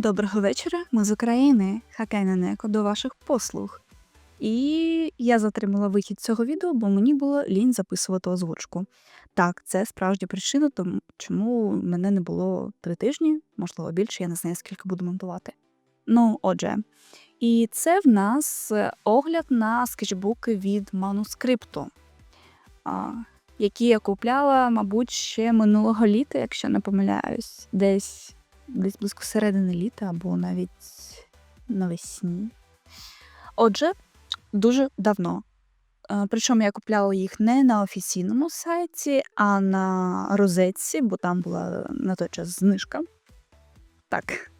Доброго вечора, ми з України. Хакайна до ваших послуг. І я затримала вихід цього відео, бо мені було лінь записувати озвучку. Так, це справді причина, тому чому мене не було три тижні, можливо, більше, я не знаю, скільки буду монтувати. Ну, отже, і це в нас огляд на скетчбуки від манускрипту, які я купляла, мабуть, ще минулого літа, якщо не помиляюсь, десь десь близько середини літа або навіть навесні. Отже, дуже давно. Е, Причому я купляла їх не на офіційному сайті, а на розетці, бо там була на той час знижка. Так.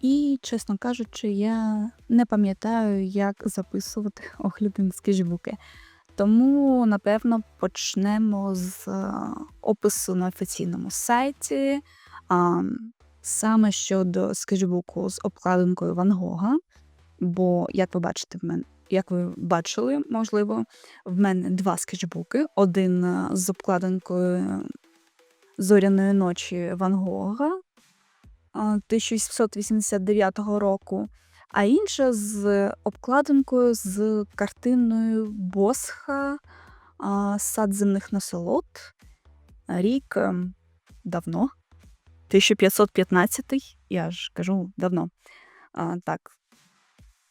І, чесно кажучи, я не пам'ятаю, як записувати на скетчбуки. Тому, напевно, почнемо з е, опису на офіційному сайті. Саме щодо скетчбуку з обкладинкою Ван Гога. Бо, як ви бачите, в мене, як ви бачили, можливо, в мене два скетчбуки: один е, з обкладинкою Зоряної ночі Ван Гога а, 1889 року, а інша з обкладинкою з картиною Босха Сад земних насолод. Рік ем, давно. 1515, я ж кажу давно. А, так.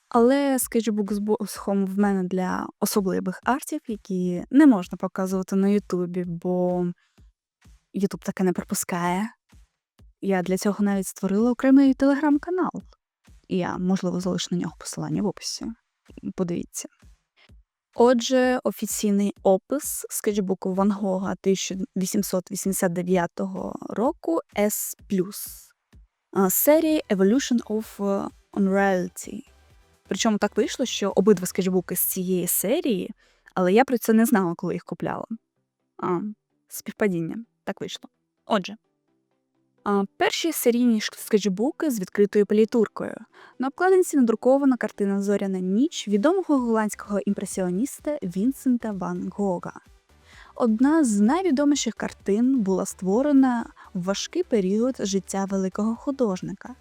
Але скетчбук з Босхом в мене для особливих артів, які не можна показувати на Ютубі, бо Ютуб таке не пропускає. Я для цього навіть створила окремий телеграм-канал. І я, можливо, залишу на нього посилання в описі. Подивіться. Отже, офіційний опис скетчбуку Ван Гога 1889 року S+. Серії Evolution of е, Unreality. Причому так вийшло, що обидва скетчбуки з цієї серії, але я про це не знала, коли їх купляла. А, Співпадіння. Так вийшло. Отже, перші серійні скетчбуки з відкритою палітуркою. На обкладинці надрукована картина Зоряна ніч відомого голландського імпресіоніста Вінсента Ван Гога. Одна з найвідоміших картин була створена в важкий період життя великого художника.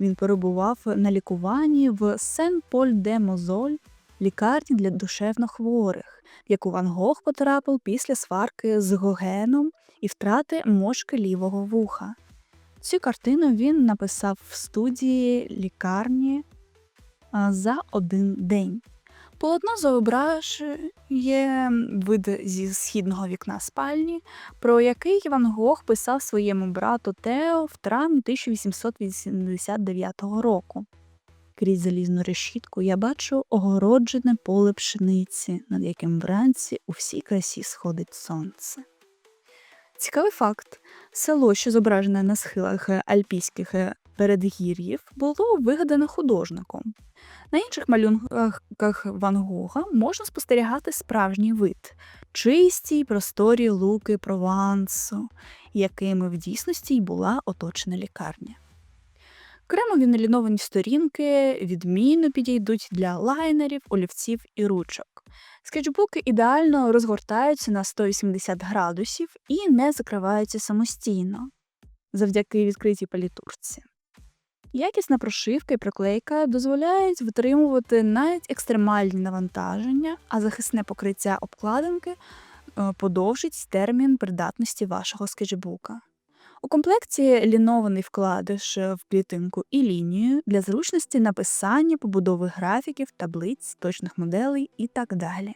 Він перебував на лікуванні в Сен-Поль-де-Мозоль, лікарні для душевнохворих, в яку Ван Гог потрапив після сварки з Гогеном і втрати мошки лівого вуха. Цю картину він написав в студії лікарні за один день. Полотно зображує вид зі східного вікна спальні, про який Ван Гог писав своєму брату Тео в травні 1889 року. Крізь залізну решітку я бачу огороджене поле пшениці, над яким вранці у всій красі сходить сонце. Цікавий факт: село, що зображене на схилах е, альпійських е, передгір'їв, було вигадане художником. На інших малюнках Ван Гога можна спостерігати справжній вид чисті й просторі луки Провансу, якими в дійсності й була оточена лікарня. Окремо віниліновані сторінки відмінно підійдуть для лайнерів, олівців і ручок. Скетчбуки ідеально розгортаються на 180 градусів і не закриваються самостійно завдяки відкритій палітурці. Якісна прошивка і приклейка дозволяють витримувати навіть екстремальні навантаження, а захисне покриття обкладинки е, подовжить термін придатності вашого скетчбука. У комплекті лінований вкладиш в клітинку і лінію для зручності написання, побудови графіків, таблиць, точних моделей і так далі.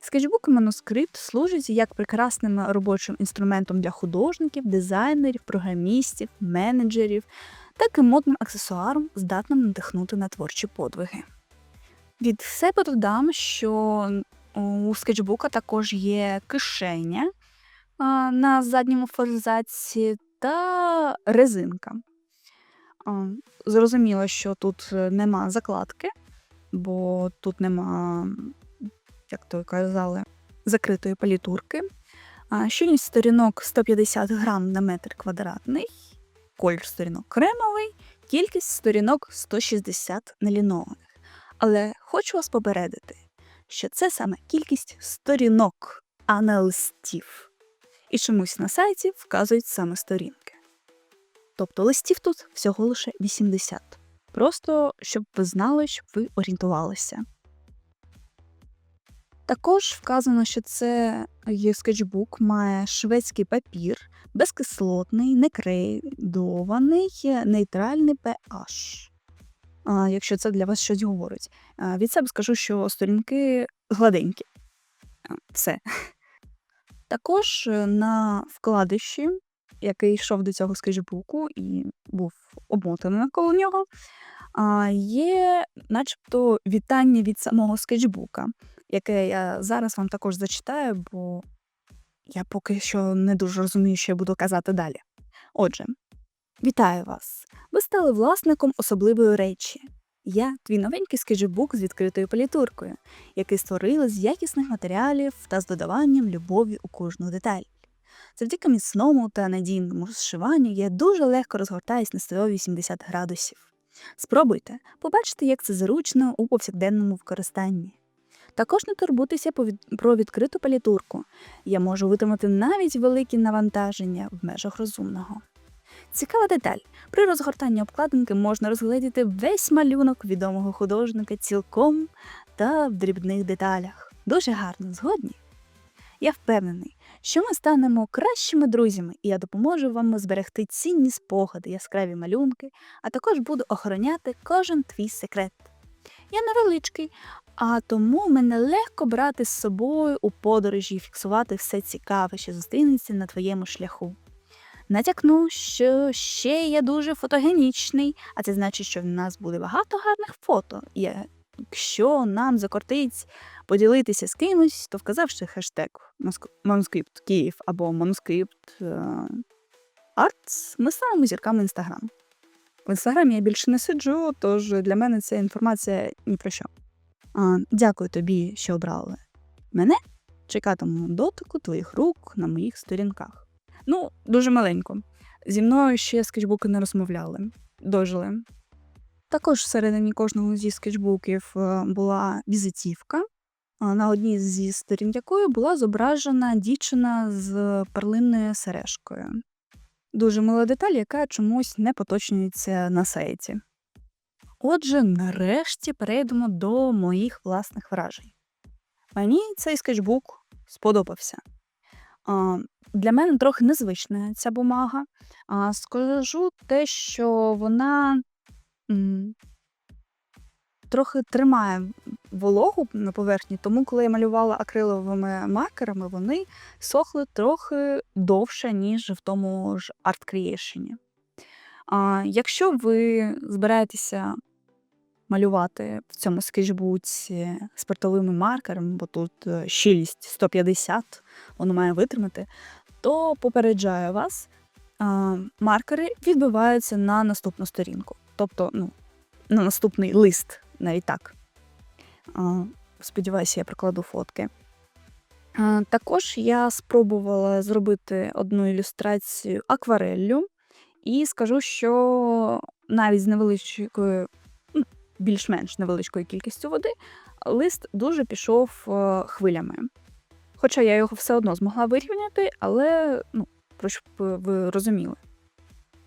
Скетчбук і манускрипт служать як прекрасним робочим інструментом для художників, дизайнерів, програмістів, менеджерів, так і модним аксесуаром, здатним надихнути на творчі подвиги. Від себе додам, що у скетчбука також є кишеня на задньому форзаці та резинка. Зрозуміло, що тут е, нема закладки, бо тут нема, як то казали, закритої палітурки. Щільність сторінок 150 грам на метр квадратний, колір сторінок кремовий, кількість сторінок 160 нелінованих. Але хочу вас попередити, що це саме кількість сторінок, а не листів. І чомусь на сайті вказують саме сторінки. Тобто листів тут всього лише 80. Просто щоб ви знали, щоб ви орієнтувалися. Також вказано, що це є скетчбук має шведський папір, безкислотний, некрейдований, нейтральний pH. Якщо це для вас щось говорить. Від себе скажу, що сторінки гладенькі. Все. Також е, на вкладиші, який йшов до цього скетчбуку і був обмотаний навколо нього, є начебто вітання від самого скетчбука, яке я зараз вам також зачитаю, бо я поки що не дуже розумію, що я буду казати далі. Отже, вітаю вас! Ви стали власником особливої речі. Я твій новенький скетчбук з відкритою палітуркою, який створили з якісних матеріалів та з додаванням любові у кожну деталь. Завдяки міцному та надійному розшиванню я дуже легко розгортаюсь на 180 градусів. Спробуйте, побачите, як це зручно у повсякденному використанні. Також не турбуйтеся про відкриту палітурку. Я можу витримати навіть великі навантаження в межах розумного. Цікава деталь. При розгортанні обкладинки можна розгледіти весь малюнок відомого художника цілком та в дрібних деталях. Дуже гарно, згодні? Я впевнений, що ми станемо кращими друзями, і я допоможу вам зберегти цінні спогади, яскраві малюнки, а також буду охороняти кожен твій секрет. Я невеличкий, а тому мене легко брати з собою у подорожі і фіксувати все цікаве, що зустрінеться на твоєму шляху. Натякну, що ще я дуже фотогенічний, а це значить, що в нас буде багато гарних фото. І якщо нам закортить поділитися з кимось, то вказавши хештег Манускрипт Київ або Манускрипт е, Артс, ми станемо зірками Інстаграм. В інстаграмі я більше не сиджу, тож для мене ця інформація ні про що. А, дякую тобі, що обрали мене. Чекатиму дотику твоїх рук на моїх сторінках. Ну, дуже маленько. Зі мною ще скетчбуки не розмовляли, дожили. Також всередині кожного зі скетчбуків е, була візитівка, на одній зі сторін якої була зображена дівчина з перлинною сережкою. Дуже мила деталь, яка чомусь не поточнюється на сайті. Отже, нарешті перейдемо до моїх власних вражень. Мені цей скетчбук сподобався. Для мене трохи незвична ця бумага. А, Скажу те, що вона м, трохи тримає вологу на поверхні, тому коли я малювала акриловими маркерами, вони сохли трохи довше, ніж в тому ж Art Creation. А, Якщо ви збираєтеся малювати в цьому скетчбуці спиртовими маркерами, бо тут е, щільність 150, воно має витримати, то попереджаю вас, маркери відбиваються на наступну сторінку, тобто ну, на наступний лист, навіть так. Сподіваюся, я прикладу фотки. Також я спробувала зробити одну ілюстрацію аквареллю, і скажу, що навіть з невеличкою, ну, більш-менш невеличкою кількістю води, лист дуже пішов е, хвилями. Хоча я його все одно змогла вирівняти, але ну, про щоб ви розуміли.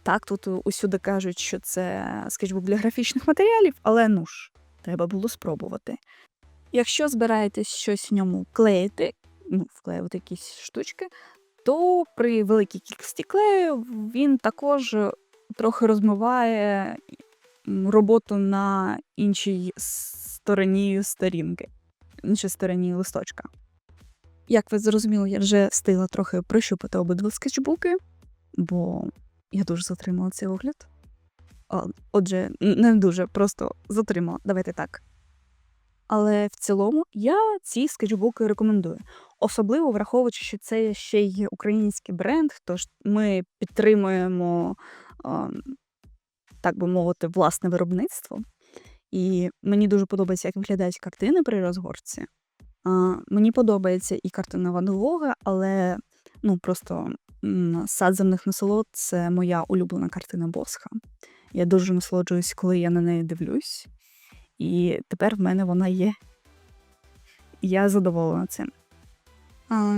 Так, тут усюди кажуть, що це скетчбук для графічних матеріалів, але ну ж, треба було спробувати. Якщо збираєтесь щось в ньому клеїти, ну, вклеювати якісь штучки, то при великій кількості клею він також трохи розмиває роботу на іншій стороні сторінки, іншій стороні листочка. Як ви зрозуміли, я вже встигла трохи прощупати обидва скетчбуки, бо я дуже затримала цей огляд. Отже, не дуже, просто затримала. Давайте так. Але в цілому я ці скетчбуки рекомендую. Особливо враховуючи, що це ще й український бренд, тож ми підтримуємо, так би мовити, власне виробництво. І мені дуже подобається, як виглядають картини при розгорці. Мені подобається і картина Ван але ну, просто сад земних насолод це моя улюблена картина Босха. Я дуже насолоджуюсь, коли я на неї дивлюсь. І тепер в мене вона є. Я задоволена цим.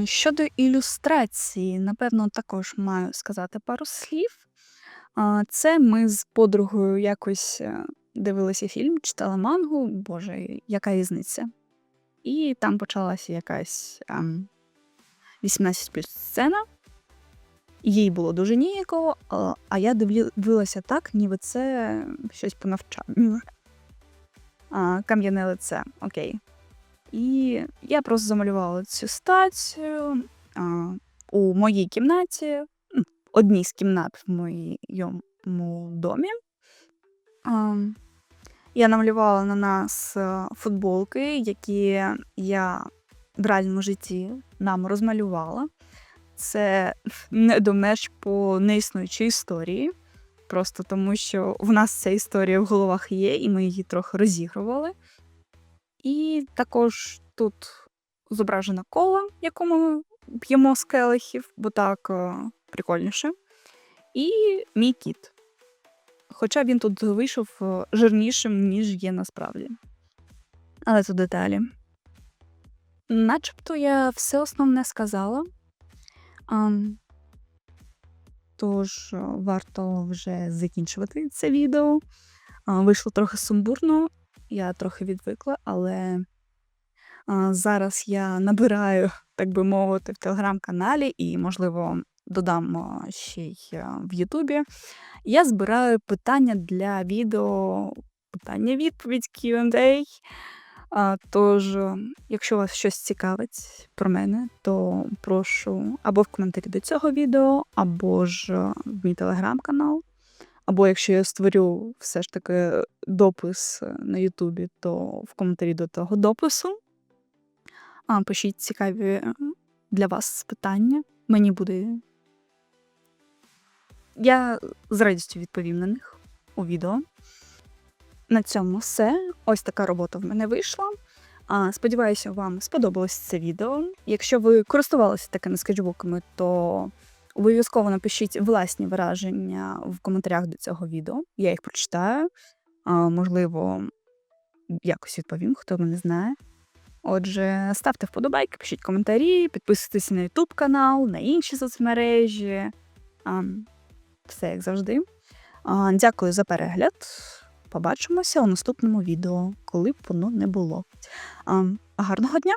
Щодо ілюстрації, напевно, також маю сказати пару слів. Це ми з подругою якось е, дивилися фільм, читали мангу, боже, яка різниця. І там почалася якась ем, 18 плюс сцена. Їй було дуже ніяково, а- я дивилася так, ніби це щось по навчанню. Кам'яне лице, окей. І я просто замалювала цю стацію а, у моїй кімнаті, одній з кімнат в моєму домі. А, я намалювала на нас е, футболки, які я в реальному житті нам розмалювала. Це не до меж по неіснуючій історії. Просто тому, що в нас ця історія в головах є, і ми її трохи розігрували. І також тут зображена кола, яку ми п'ємо з келихів, бо так е, прикольніше. І мій кіт. Хоча він тут вийшов е, жирнішим, ніж є насправді. Але це деталі. Начебто я все основне сказала. Тож е, варто вже закінчувати це відео. Вийшло трохи сумбурно, я трохи відвикла, але зараз я набираю, так би мовити, в телеграм-каналі і, можливо, додам ще й в Ютубі. Я збираю питання для відео, питання-відповідь Q&A. Тож, якщо вас щось цікавить про мене, то прошу або в коментарі до цього відео, або ж в мій телеграм-канал. Або якщо я створю все ж таки допис е, на Ютубі, то в коментарі до того допису. Пишіть цікаві для вас питання. Мені буде. Я з радістю відповім на них у відео. На цьому все. Ось така робота в мене вийшла. Сподіваюся, вам сподобалось це відео. Якщо ви користувалися такими скетчбуками, то обов'язково напишіть власні враження в коментарях до цього відео. Я їх прочитаю. Можливо, якось відповім, хто мене знає. Отже, ставте вподобайки, пишіть коментарі, підписуйтесь на YouTube канал, на інші соцмережі. Все як завжди. Дякую за перегляд. Побачимося у наступному відео, коли б воно не було. Гарного дня!